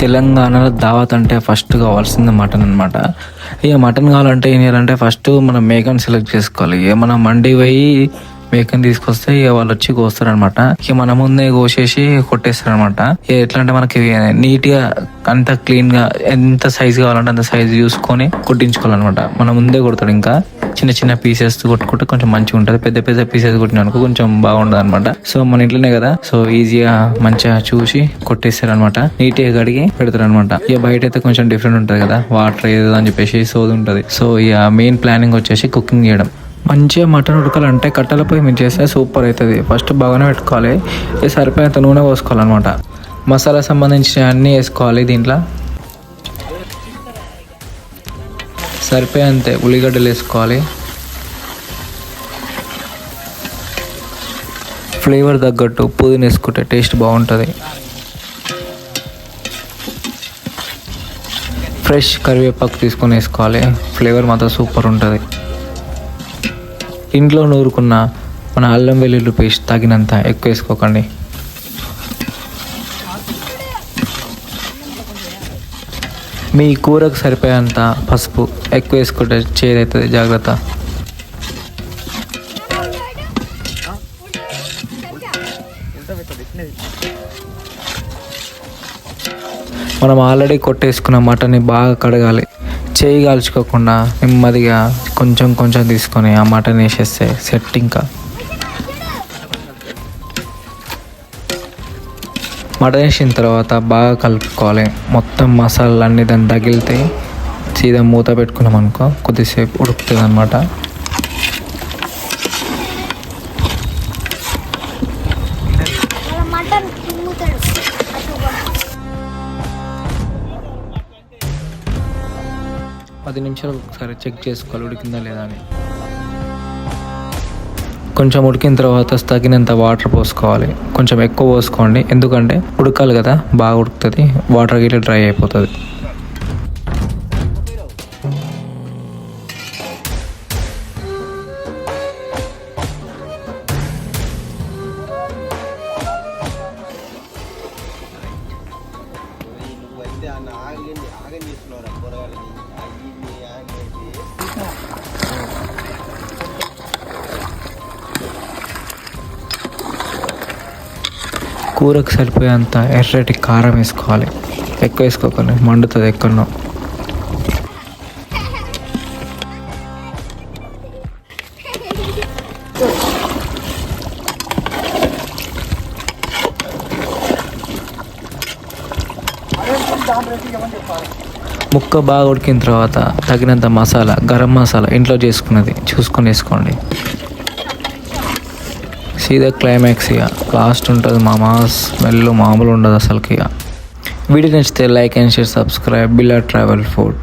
తెలంగాణలో దావత్ అంటే ఫస్ట్ కావాల్సింది మటన్ అనమాట ఇక మటన్ కావాలంటే ఏం చేయాలంటే ఫస్ట్ మనం మేకని సెలెక్ట్ చేసుకోవాలి. ఇక మనం మండి పోయి మేకని తీసుకొస్తే ఇక వాళ్ళు వచ్చి కోస్తారనమాట ఇక మన ముందే కోసేసి కొట్టేస్తారనమాట ఇక ఎట్లా అంటే మనకి నీట్గా అంత క్లీన్గా ఎంత సైజ్ కావాలంటే అంత సైజు చూసుకొని కొట్టించుకోవాలన్నమాట. మన ముందే కొడతాడు ఇంకా. చిన్న చిన్న పీసెస్ కొట్టుకుంటే కొంచెం మంచిగా ఉంటుంది. పెద్ద పెద్ద పీసెస్ కొట్టినానుకో కొంచెం బాగుండదు అనమాట సో మన ఇంట్లోనే కదా. సో ఈజీగా మంచిగా చూసి కొట్టేస్తారు అనమాట నీట్గా కడిగి పెడతారు అనమాట ఇక బయట అయితే కొంచెం డిఫరెంట్ ఉంటుంది కదా. వాటర్ ఏదో అని చెప్పేసి సోది ఉంటుంది. సో ఇక మెయిన్ ప్లానింగ్ వచ్చేసి కుకింగ్ చేయడం. మంచిగా మటన్ ఉడకాలంటే కట్టెల పొయ్యి మీద చేస్తే సూపర్ అవుతుంది. ఫస్ట్ బాగానే పెట్టుకోవాలి. ఇక నూనె పోసుకోవాలన్నమాట. మసాలా సంబంధించిన అన్నీ వేసుకోవాలి దీంట్లో. సరిపోయేంత ఉల్లిగడ్డలు వేసుకోవాలి. ఫ్లేవర్ తగ్గట్టు పుదీనా వేసుకుంటే టేస్ట్ బాగుంటుంది. ఫ్రెష్ కరివేపాకు తీసుకొని వేసుకోవాలి. ఫ్లేవర్ మాత్రం సూపర్ ఉంటుంది. ఇంట్లో నూరుకున్న మన అల్లం వెల్లుల్లి పేస్ట్ తగినంత ఎక్కువ వేసుకోకండి. మీ కూరకు సరిపోయేంత పసుపు ఎక్కువ వేసుకుంటే చేదవుతుంది జాగ్రత్త. మనం ఆల్రెడీ కొట్టేసుకున్న మటన్ని బాగా కడగాలి. చేయి కాల్చుకోకుండా నెమ్మదిగా కొంచెం కొంచెం తీసుకొని ఆ మటన్ వేసేస్తే సెట్ ఇంకా. మటన్ వేసిన తర్వాత బాగా కలుపుకోవాలి. మొత్తం మసాలాలు అన్నీ దాన్ని తగిలితే సీదా మూత పెట్టుకున్నాం అనుకో కొద్దిసేపు ఉడుకుతుంది అనమాట పది నిమిషాలు ఒకసారి చెక్ చేసుకోవాలి ఉడికిందా లేదా అని. కొంచెం ఉడికిన తర్వాత తగినంత వాటర్ పోసుకోవాలి. కొంచెం ఎక్కువ పోసుకోండి. ఎందుకంటే ఉడకాలి కదా బాగా ఉడుకుతుంది. వాటర్ గిట్ల డ్రై అయిపోతుంది. కూరకు సరిపోయేంత ఎర్రటి కారం వేసుకోవాలి. ఎక్కువ వేసుకోకండి మండుతుంది ఎక్కడో ముక్క బాగా ఉడికిన తర్వాత తగినంత మసాలా గరం మసాలా ఇంట్లో చేసుకున్నది చూసుకొని వేసుకోండి. సీదా క్లైమాక్స్ ఇక లాస్ట్ ఉంటుంది మామా స్మెల్ మామూలు ఉండదు అసలుకి ఇక. వీడియో నచ్చితే like and share subscribe Billa travel food